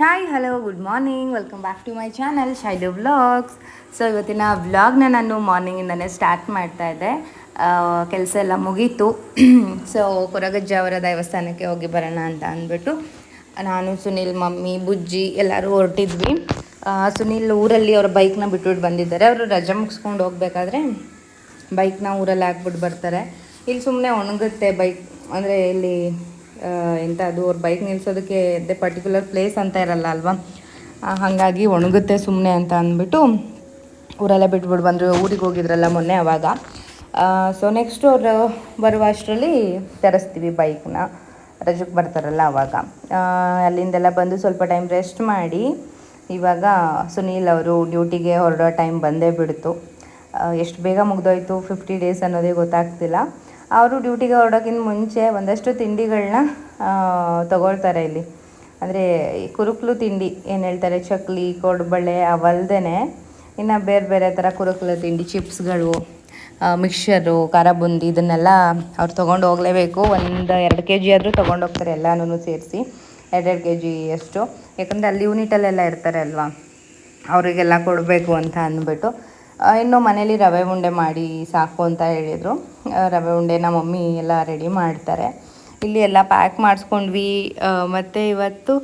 Hi hello good morning welcome back to my channel ಶೈಡು vlogs so ಇವತ್ತಿನ ವ್ಲಾಗ್ನ ನಾನು ಮಾರ್ನಿಂಗಿಂದನೇ start ಮಾಡ್ತಾ ಇದ್ದೆ. ಕೆಲಸ ಎಲ್ಲ ಮುಗೀತು. ಸೊ ಕೊರಗಜ್ಜ ಅವರ ದೇವಸ್ಥಾನಕ್ಕೆ ಹೋಗಿ ಬರೋಣ ಅಂತ ಅಂದ್ಬಿಟ್ಟು, ನಾನು ಸುನಿಲ್, ಮಮ್ಮಿ, ಬುಜ್ಜಿ ಎಲ್ಲರೂ ಹೊರಟಿದ್ವಿ. ಸುನಿಲ್ ಊರಲ್ಲಿ ಅವ್ರ ಬೈಕ್ನ ಬಿಟ್ಬಿಟ್ಟು ಬಂದಿದ್ದಾರೆ. ಅವರು ರಜೆ ಮುಗಿಸ್ಕೊಂಡು ಹೋಗ್ಬೇಕಾದ್ರೆ ಬೈಕ್ನ ಊರಲ್ಲಿ ಹಾಕ್ಬಿಟ್ಟು ಬರ್ತಾರೆ. ಇಲ್ಲಿ ಸುಮ್ಮನೆ ಒಣಗುತ್ತೆ ಬೈಕ್ ಅಂದರೆ ಇಲ್ಲಿ ಎಂತ ಅದು ಅವ್ರ ಬೈಕ್ ನಿಲ್ಸೋದಕ್ಕೆ ಎದ್ದೆ ಪರ್ಟಿಕ್ಯುಲರ್ ಪ್ಲೇಸ್ ಅಂತ ಇರಲ್ಲ ಅಲ್ವಾ? ಹಾಗಾಗಿ ಒಣಗುತ್ತೆ ಸುಮ್ಮನೆ ಅಂತ ಅಂದ್ಬಿಟ್ಟು ಊರೆಲ್ಲ ಬಿಟ್ಬಿಟ್ಟು ಬಂದರು. ಊರಿಗೆ ಹೋಗಿದ್ರಲ್ಲ ಮೊನ್ನೆ ಅವಾಗ. ಸೊ ನೆಕ್ಸ್ಟ್ ಅವರು ಬರುವ ಅಷ್ಟರಲ್ಲಿ ತರಿಸ್ತೀವಿ ಬೈಕ್ನ ರಜಕ್ಕೆ ಬರ್ತಾರಲ್ಲ ಅವಾಗ. ಅಲ್ಲಿಂದೆಲ್ಲ ಬಂದು ಸ್ವಲ್ಪ ಟೈಮ್ ರೆಸ್ಟ್ ಮಾಡಿ ಇವಾಗ ಸುನೀಲ್ ಅವರು ಡ್ಯೂಟಿಗೆ ಹೊರಡೋ ಟೈಮ್ ಬಂದೇ ಬಿಡ್ತು. ಎಷ್ಟು ಬೇಗ ಮುಗ್ದೋಯ್ತು? ಫಿಫ್ಟಿ ಡೇಸ್ ಅನ್ನೋದೇ ಗೊತ್ತಾಗ್ತಿಲ್ಲ. ಅವರು ಡ್ಯೂಟಿಗೆ ಹೊರಡೋಕ್ಕಿಂತ ಮುಂಚೆ ಒಂದಷ್ಟು ತಿಂಡಿಗಳನ್ನ ತಗೊಳ್ತಾರೆ ಇಲ್ಲಿ. ಅಂದರೆ ಕುರುಕ್ಲು ತಿಂಡಿ ಏನು ಹೇಳ್ತಾರೆ? ಚಕ್ಲಿ, ಕೊಡಬಳೆ ಅವಲ್ದೇ ಇನ್ನು ಬೇರೆ ಬೇರೆ ಥರ ಕುರುಕ್ಲು ತಿಂಡಿ, ಚಿಪ್ಸ್ಗಳು ಮಿಕ್ಸರು ಖಾರ ಬುಂದಿ ಇದನ್ನೆಲ್ಲ ಅವ್ರು ತೊಗೊಂಡು ಹೋಗಲೇಬೇಕು. ಒಂದು ಎರಡು ಕೆ ಜಿ ಆದರೂ ತೊಗೊಂಡು ಹೋಗ್ತಾರೆ ಎಲ್ಲನೂ ಸೇರಿಸಿ. ಎರಡೆರಡು ಕೆ ಜಿ ಅಷ್ಟು. ಯಾಕಂದರೆ ಅಲ್ಲಿ ಯೂನಿಟಲ್ಲೆಲ್ಲ ಇರ್ತಾರೆ ಅಲ್ವಾ? ಅವರಿಗೆಲ್ಲ ಕೊಡಬೇಕು ಅಂತ ಅಂದ್ಬಿಟ್ಟು. ಇನ್ನು ಮನೇಲಿ ರವೆ ಉಂಡೆ ಮಾಡಿ ಸಾಕು ಅಂತ ಹೇಳಿದರು. ರವೆ ರವೆ ನಮ್ಮ ಮಮ್ಮಿ ಎಲ್ಲ ರೆಡಿ ಮಾಡ್ತಾರೆ. ಇಲ್ಲಿ ಎಲ್ಲ ಪ್ಯಾಕ್ ಮಾಡಿಸ್ಕೊಂಡ್ವಿ. ಮತ್ತು ಇವತ್ತು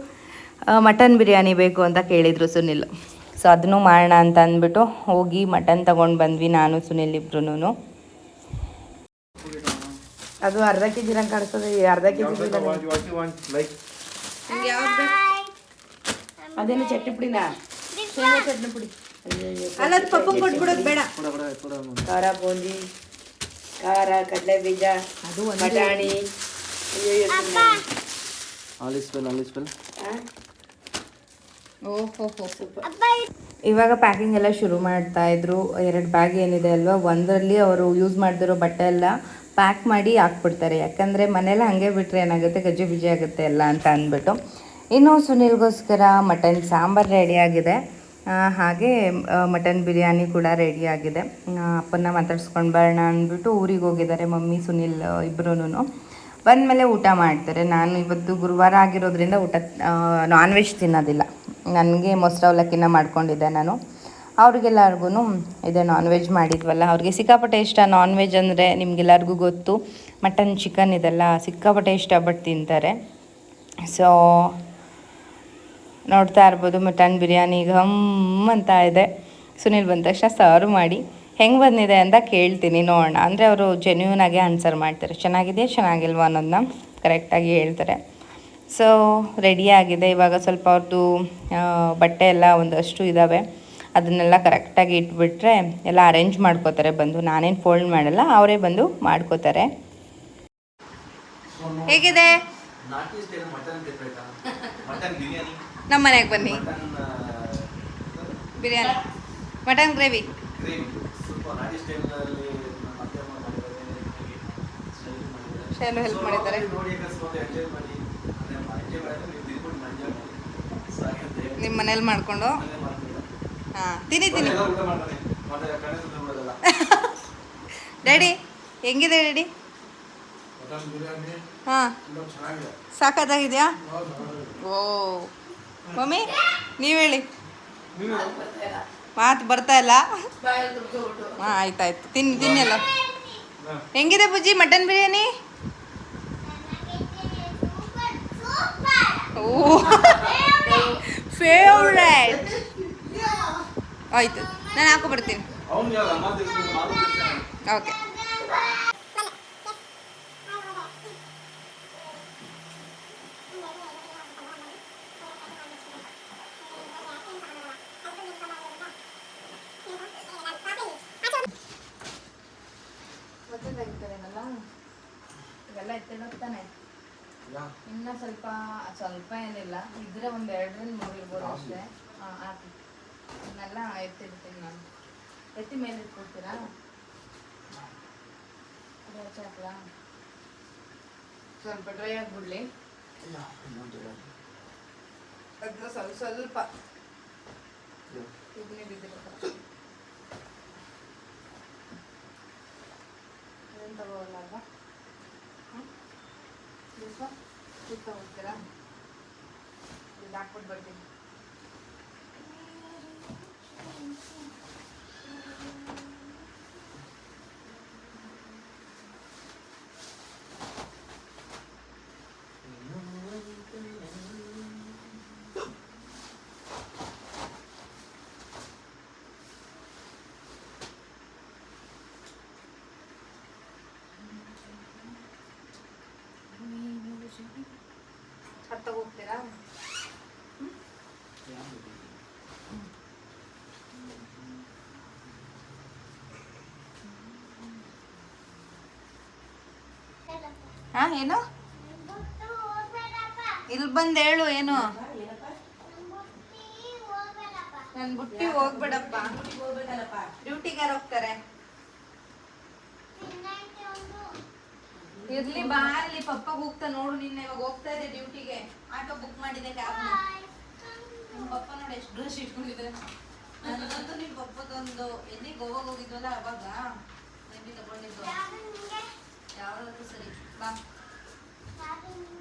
ಮಟನ್ ಬಿರಿಯಾನಿ ಬೇಕು ಅಂತ ಕೇಳಿದರು ಸುನಿಲ್. ಸೊ ಅದನ್ನು ಮಾಡೋಣ ಅಂತ ಅಂದ್ಬಿಟ್ಟು ಹೋಗಿ ಮಟನ್ ತಗೊಂಡು ಬಂದ್ವಿ ನಾನು ಸುನಿಲ್ ಇಬ್ರು ಅದು ಅರ್ಧ ಕೆ ಜಿರಂಗೆ ಕಾಣಿಸ್ತದೆ ಅರ್ಧ ಕೆ ಜಿ ಅದೇನು ಚಟ್ನಿ ಪುಡಿನಾ? ಶೇಂಗಾ ಚಟ್ನಿ ಪುಡಿ. ಅಲ್ಲ ಅದು ಪಪ್ಪ ಕೊಟ್ಬಿಡೋದು ಬೇಡ. ಖಾರ ಬೂಂದಿ ಖಾರ ಕಡಲೆ ಬೀಜ ಅದು ಬಟಾಣಿ. ಇವಾಗ ಪ್ಯಾಕಿಂಗ್ ಎಲ್ಲ ಶುರು ಮಾಡ್ತಾ ಇದ್ರು. ಎರಡು ಬ್ಯಾಗ್ ಏನಿದೆ ಅಲ್ವಾ? ಒಂದರಲ್ಲಿ ಅವರು ಯೂಸ್ ಮಾಡ್ದಿರೋ ಬಟ್ಟೆ ಎಲ್ಲ ಪ್ಯಾಕ್ ಮಾಡಿ ಹಾಕ್ಬಿಡ್ತಾರೆ. ಯಾಕಂದರೆ ಮನೇಲಿ ಹಾಗೆ ಬಿಟ್ಟರೆ ಏನಾಗುತ್ತೆ? ಗಜ್ಜೆ ಬಿಜಿ ಆಗುತ್ತೆ ಎಲ್ಲ ಅಂತ ಅಂದ್ಬಿಟ್ಟು. ಇನ್ನು ಸುನಿಲ್ಗೋಸ್ಕರ ಮಟನ್ ಸಾಂಬಾರು ರೆಡಿಯಾಗಿದೆ ಹಾಗೆ ಮಟನ್ ಬಿರಿಯಾನಿ ಕೂಡ ರೆಡಿಯಾಗಿದೆ ಅಪ್ಪನ ಮಾತಾಡ್ಸ್ಕೊಂಡು ಬರೋಣ ಅಂದ್ಬಿಟ್ಟು ಊರಿಗೆ ಹೋಗಿದ್ದಾರೆ ಮಮ್ಮಿ, ಸುನಿಲ್ ಇಬ್ಬರೂ ಬಂದಮೇಲೆ ಊಟ ಮಾಡ್ತಾರೆ. ನಾನು ಇವತ್ತು ಗುರುವಾರ ಆಗಿರೋದ್ರಿಂದ ಊಟ ನಾನ್ ವೆಜ್ ತಿನ್ನೋದಿಲ್ಲ. ನನಗೆ ಮೊಸರು ಅವಲಕ್ಕಿನ ಮಾಡ್ಕೊಂಡಿದ್ದೆ ನಾನು. ಅವ್ರಿಗೆಲ್ಲರಿಗೂ ಇದೆ ನಾನ್ ವೆಜ್ ಮಾಡಿದ್ವಲ್ಲ. ಅವ್ರಿಗೆ ಸಿಕ್ಕಾಪಟ್ಟೆ ಇಷ್ಟ. ನಾನ್ ವೆಜ್ ಅಂದರೆ ನಿಮಗೆಲ್ಲರಿಗೂ ಗೊತ್ತು, ಮಟನ್ ಚಿಕನ್ ಇದೆಲ್ಲ ಸಿಕ್ಕಾಪಟ್ಟೆ ಇಷ್ಟಪಟ್ಟು ತಿಂತಾರೆ. ಸೊ ನೋಡ್ತಾ ಇರ್ಬೋದು ಮಟನ್ ಬಿರಿಯಾನಿ ಘಮ್ ಅಂತ ಇದೆ. ಸುನಿಲ್ ಬಂದ ತಕ್ಷಣ ಸರ್ವ್ ಮಾಡಿ ಹೆಂಗೆ ಬಂದಿದೆ ಅಂತ ಕೇಳ್ತೀನಿ ನೋಡೋಣ. ಅಂದರೆ ಅವರು ಜೆನ್ಯೂನಾಗಿ ಆನ್ಸರ್ ಮಾಡ್ತಾರೆ. ಚೆನ್ನಾಗಿದೆಯಾ ಚೆನ್ನಾಗಿಲ್ವಾ? ಅನ್ನೋದನ್ನ ಕರೆಕ್ಟಾಗಿ ಹೇಳ್ತಾರೆ. ಸೊ ರೆಡಿ ಆಗಿದೆ. ಇವಾಗ ಸ್ವಲ್ಪ ಅವ್ರದ್ದು ಬಟ್ಟೆ ಎಲ್ಲ ಒಂದಷ್ಟು ಇದ್ದಾವೆ ಅದನ್ನೆಲ್ಲ ಕರೆಕ್ಟಾಗಿ ಇಟ್ಬಿಟ್ರೆ ಎಲ್ಲ ಅರೇಂಜ್ ಮಾಡ್ಕೋತಾರೆ ಬಂದು. ನಾನೇನು ಫೋಲ್ಡ್ ಮಾಡಲ್ಲ ಅವರೇ ಬಂದು ಮಾಡ್ಕೋತಾರೆ. ಹೇಗಿದೆ? ನಮ್ಮ ಮನೆಗೆ ಬನ್ನಿ. Biryani. Mutton gravy. Shailu help ಮಾಡಿದ್ದಾರೆ. ನಿಮ್ಮ ಮನೇಲಿ ಮಾಡಿಕೊಂಡು. ಹಾಂ ತಿನ್ನಿ ತಿನ್ನಿ. ಡ್ಯಾಡಿ ಹೆಂಗಿದೆ ಡ್ಯಾಡಿ ಹಾಂ. ಸಾಕಾಗಿದೆಯಾ ಓ. ಮಮ್ಮಿ ನೀವು ಹೇಳಿ. ಮಾತು ಬರ್ತಾ ಇಲ್ಲ. ಹಾಂ ಆಯ್ತಾಯ್ತು. ತಿನ್ನಿ ತಿನ್ನಲ್ಲ ಹೆಂಗಿದೆ ಬುಜ್ಜಿ ಮಟನ್ ಬಿರಿಯಾನಿ? ಓ ಫೇವ್ರೆಟ್ ಆಯ್ತು. ನಾನು ಹಾಕೋ ಬರ್ತೀನಿ. ಓಕೆ. ಇವೆಲ್ಲ ಎತ್ತಿಡತ್ತಾನೆ ಇನ್ನ ಸ್ವಲ್ಪ ಸ್ವಲ್ಪ ಏನಿಲ್ಲ. ಇದ್ರೆ ಒಂದ್ ಎರಡರಿಂದ ಮೂರು ಇರ್ಬೋದು ಅಷ್ಟೇ. ಇದನ್ನೆಲ್ಲ ಎತ್ತಿಡ್ತೀನಿ ನಾನು. ಎತ್ತಿ ಮೇಲೆ ಇಟ್ಕೊಡ್ತೀರಾ? ಅದು ಹಚ್ಚಾಕ್ಲಾ ಸ್ವಲ್ಪ ಡ್ರೈ ಆಗಿಬಿಡ್ಲಿ. ಅದ್ರ ಸ್ವಲ್ಪ ಸ್ವಲ್ಪ. ಇಡ್ಲಿ ಬಿದ್ದಿರುತ್ತೆ ಇದನ್ನು ತಗೋಲ್ಲ ಅಲ್ವಾ? ತಗೋತೀರಾ ಒಂದು ಹಾಕ್ಬಿಟ್ಟು ಬರ್ತೀನಿ ಹತ್ತ ಹೋಗ್ತೀರಾ? ಹಾ ಏನು? ಇಲ್ಲಿ ಬಂದು ಹೇಳು ಏನು? ನನ್ ಬುಟ್ಟಿ ಹೋಗ್ಬೇಡಪ್ಪ. ಡ್ಯೂಟಿಗಾರ ಹೋಗ್ತಾರೆ? ಇರ್ಲಿ ಬಾ ಪಪ್ಪ ಹೋಗ್ತಾ ನೋಡು ನಿನ್ನೆ ಇವಾಗ ಹೋಗ್ತಾ ಇದೆ ಡ್ಯೂಟಿಗೆ. ಆಟೋ ಬುಕ್ ಮಾಡಿದೆ ಕ್ಯಾಬ್ ನಿಮ್ಮ ಪಪ್ಪ ನೋಡಿ ಎಷ್ಟು ಡ್ರೆಸ್ ಇಟ್ಕೊಂಡಿದ್ದಾರೆ. ನನಗಂತೂ ನಿಮ್ಮ ಪಪ್ಪದೊಂದು ಎಲ್ಲಿ ಗೋವಾಗ ಹೋಗಿದ್ವಲ್ಲ ಅವಾಗ? ಎಲ್ಲಿ ತಗೊಂಡಿದ್ದು? ಯಾವ್ದಾದ್ರು ಸರಿ. ಬಾ.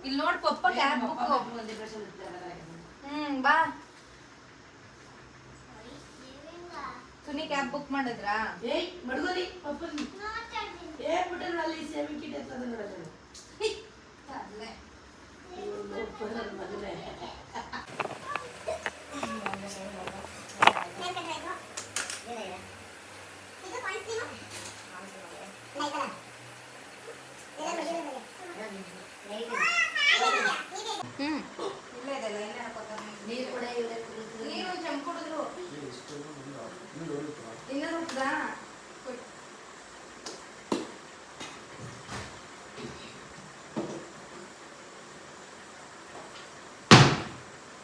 ಇಲ್ಲಿ ನೋಡಿ ಪಪ್ಪ ಕ್ಯಾಬ್ ಬುಕ್ ಹ್ಮ್ ಬಾ. ಸುನಿ ಕ್ಯಾಬ್ ಬುಕ್ ಮಾಡಿದ್ರಾ? ಏಯ್ ಮಡ್ಗೋರಿ ಪಪ್ಪನ್ ಏ ಬಿಟ್ಟರು ಅಲ್ಲಿ ಸೇವಿಂಗ್ ಕಿಟ್ ಎತ್ತದ ನೋಡೋದು ಅಲ್ಲೇ ಮದುವೆ ಹ್ಮ್ ಇಲ್ಲೇ ಇದೆ ಲೈನ್ ಹಾಕೋತಾರೆ ನೀರು ಕೂಡ ಇವರೇ ನೀರು ಒಂದ್ ಚಮ್ ಕುಡಿದ್ರು ಇನ್ನೂ ರುಬ್ದಾ ಕೊಡು.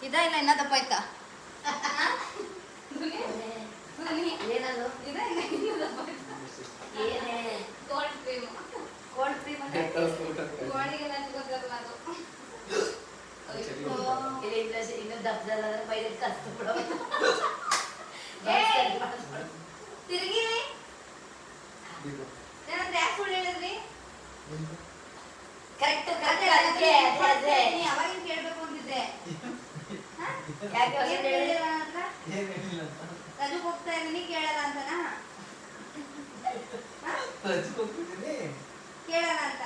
ಇದಾ ಇಲ್ಲ ಇನ್ನ ದಪ್ಪ ಆಯ್ತಾ ಧ್ವನಿ? ಧ್ವನಿ? ಏನದು ಇದಾ ಇಲ್ಲ ಇನ್ನೂ ದಪ್ಪ ಆಯ್ತಾ ಏನೇ ಕೋಲ್ಡ್ ಕ್ರೀಮ್ ಕೋಲ್ಡ್ ಕ್ರೀಮ್ ಅಂದ್ರೆ ಗೋಳಿಗೆಲ್ಲ ಹಚ್ಕೋತಾರಲ್ಲ ಅದು ಅಯ್ಯೋ. ಇಲ್ಲ ಇಲ್ಲ ಇನ್ನು ದಪ್ಪದಲ್ಲ ಬೈದ ಕಷ್ಟ ಬಿಡೋ ಏಯ್! ತಿರ್ಗಿರಿ ಏನಂದ್ರೆ ಯಾಕೆ ಸುಳ್ಳು ಹೇಳಿದ್ರಿ ಕರೆಕ್ಟ್ ಅದೇ, ಅದೇ, ನೀ ಕೇಳ್ಬೇಕು ಅಂತಿದ್ದೆ? ಯಾಕೆ ಅಂತ ಏನ್ ಹೇಳಿಲ್ಲ ಹೋಗ್ತಾ ಇದೀನಿ ಕೇಳಲ್ಲ ಅಂತನಾ? ರಜಕ್ಕೆ ಹೋಗ್ತಿದ್ದೀನಿ ಕೇಳಲ್ಲ ಅಂತ.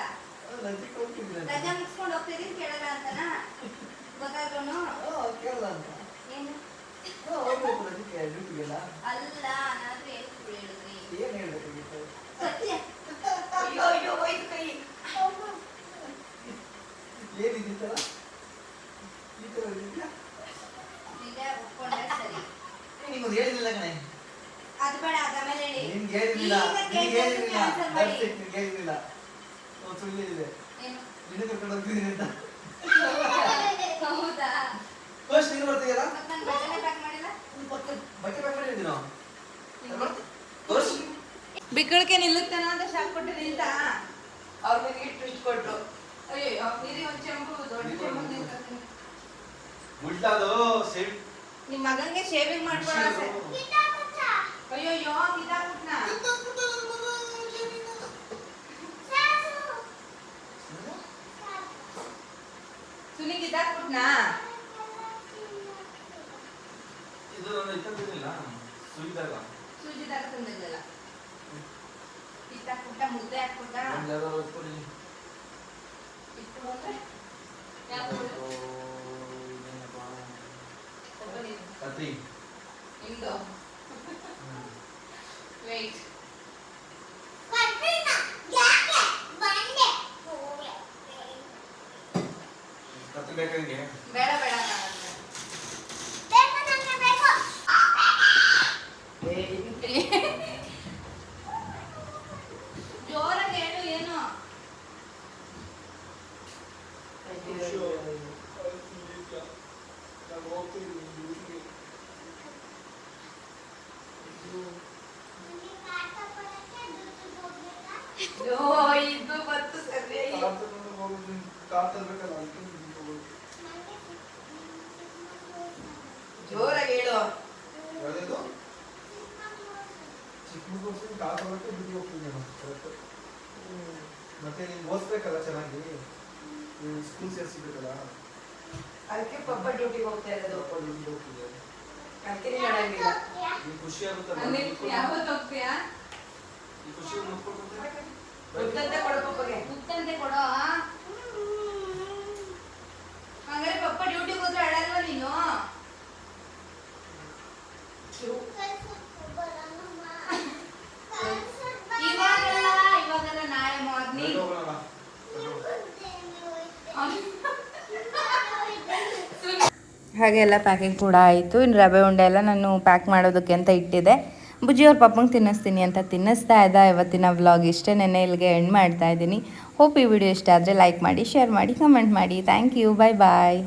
ರಜಕ್ಕೆ ಹೋಗ್ತಿದ್ದೀನಿ ರಜಾ ಮುಗಿಸ್ಕೊಂಡು ಹೋಗ್ತಾ ಇದೀನಿ ಕೇಳಲ್ಲ ಅಂತನಾ ಗೊತ್ತಾದ್ರು ಕೇಳಲ್ಲ ಅಂತ ಏನು ಹಾ, ಹೋಗ್ಬೇಕು ರಜಕ್ಕೆ ಡ್ಯೂಟಿಗೆಲ್ಲ ಅಲ್ಲ ನಾನಾದ್ರೂ ಏನು ಸುಳ್ಳು ಹೇಳಿದ್ರಿ ಏನ್ ಹೇಳ್ಬೇಕಾಗಿತ್ತು ಸತ್ಯ ಅಯ್ಯೋ ಅಯ್ಯೋ ಹೋಯ್ತು ಕೈ ಏನಿದಿತ್ತಲ್ಲ ಈ ಥರ ಇದೆಯಾ ನಿಜ ಒಪ್ಕೊಂಡ್ರೆ ಸರಿ ಕಣೆ ಅದು ಬೇಡ ಆಮೇಲೆ ಹೇಳಿ. ನಿನ್ಗೆ ಹೇಳಿರ್ಲಿಲ್ಲ ಕೇಳ್ತಾ ಹೇಳಿರ್ಲಿಲ್ಲ it, ನಿನ್ಗೆ ಹೇಳಿರ್ಲಿಲ್ಲ ಒಂದು ಸುಳ್ಳು ಹೇಳಿದೆ. ಏನು? ನಿನ್ನ ಕರ್ಕೊಂಡು ಹೋಗ್ತಿದ್ದೀನಿ ಅಂತ. ಹೌದಾ? ಫಸ್ಟ್ ನೀನು ಬರ್ತೀಯಲ್ಲ? ಬಟ್ಟೆ ಪ್ಯಾಕ್ ಮಾಡಿದ್ದೀನಿ ನಾವು ಬಿಕ್ಕಳಕ್ಕೆ ನಿಲ್ಲುತ್ತಾನ ಅಂತ ಶಾಕ್ ಕೊಟ್ಟು ನಿಲ್ತಾ ಅವ್ರ ಮೇಲೆ ಟ್ವಿಸ್ಟ್ ಕೊಟ್ರು. ಅಯ್ಯೋ ನೀರಿ ಒಂದು ಚೆಂಬು ದೊಡ್ಡ ಚೆಂಬು. ಉಲ್ಟಾದು ಸೇಮ್ ನಿಮ್ ಮಗಂಗೆ ಶೇವಿಂಗ್ ಮಾಡ್ಕೊಳ ಅಯ್ಯೋ ಯೋ ಕಿತಾಕ್ಬಿಟ್ನಾ ಸುನಿ ಕಿತಾಕ್ಬಿಟ್ನಾ ಇದು ನಾನು ಇತ್ತಂದಿರಲಿಲ್ಲ ಸುಲಿದಾಗ ಸೂಜಿ ತರ ತಂದಿದ್ದಲ್ಲ ಕಿತ್ತಾಕ್ಬಿಟ್ಟ ಮುದ್ದೆ ಹಾಕ್ಬಿಟ್ಟ ಒಂದು ಯಾವ್ದಾದ್ರು ಹೊತ್ಕೊಳ್ಳಿ ಇಟ್ಟು ಅಂದ್ರೆ ಯಾವ್ದು Tá Catarina. Então. ಮತ್ತೆ ನೀನು ಓದಿಸ್ಬೇಕಲ್ಲ ಚೆನ್ನಾಗಿ? ಸ್ಕೂಲ್ ಸೇರಿಸ್ಬೇಕಲ್ಲ ಅದಕ್ಕೆ ಪಪ್ಪ ಡ್ಯೂಟಿಗೆ ಹೋಗ್ತಾ ಇರೋದು. ಅದಕ್ಕೆ ಮಾಡಂಗಿಲ್ಲ ಈ ಖುಷಿ ಆಗುತ್ತೆ ಯಾವತ್ತು ಹೋಗ್ತೀಯಾ? ಈ ಖುಷಿ ಮುತ್ತಂತೆ ಕೊಡು ಪಪ್ಪಗೆ. ಮುತ್ತಂತೆ ಕೊಡೋ? ಹಂಗಾರೆ ಪಪ್ಪ ಡ್ಯೂಟಿಗೆ ಹೋದ್ರೆ ಅಳಲ್ವಾ ನೀನು? ಹಾಗೆ ಎಲ್ಲ ಪ್ಯಾಕಿಂಗ್ ಕೂಡ ಆಯಿತು. ಇನ್ನು ರವೆ ಉಂಡೆ ಎಲ್ಲ ನಾನು ಪ್ಯಾಕ್ ಮಾಡೋದಕ್ಕೆ ಅಂತ ಇಟ್ಟಿದ್ದೆ. ಬುಜ್ಜಿಯವ್ರ ಪಪ್ಪಂಗೆ ತಿನ್ನಿಸ್ತೀನಿ ಅಂತ ತಿನ್ನಿಸ್ತಾ ಇದ್ದ. ಇವತ್ತಿನ ವ್ಲಾಗ್ ಇಷ್ಟೇ ನೆನೆ ಇಲ್ಲಿಗೆ ಎಂಡ್ ಮಾಡ್ತಾ ಇದ್ದೀನಿ. ಹೋಪ್ ಈ ವಿಡಿಯೋ ಇಷ್ಟ ಆದರೆ ಲೈಕ್ ಮಾಡಿ ಶೇರ್ ಮಾಡಿ ಕಮೆಂಟ್ ಮಾಡಿ. Thank you bye bye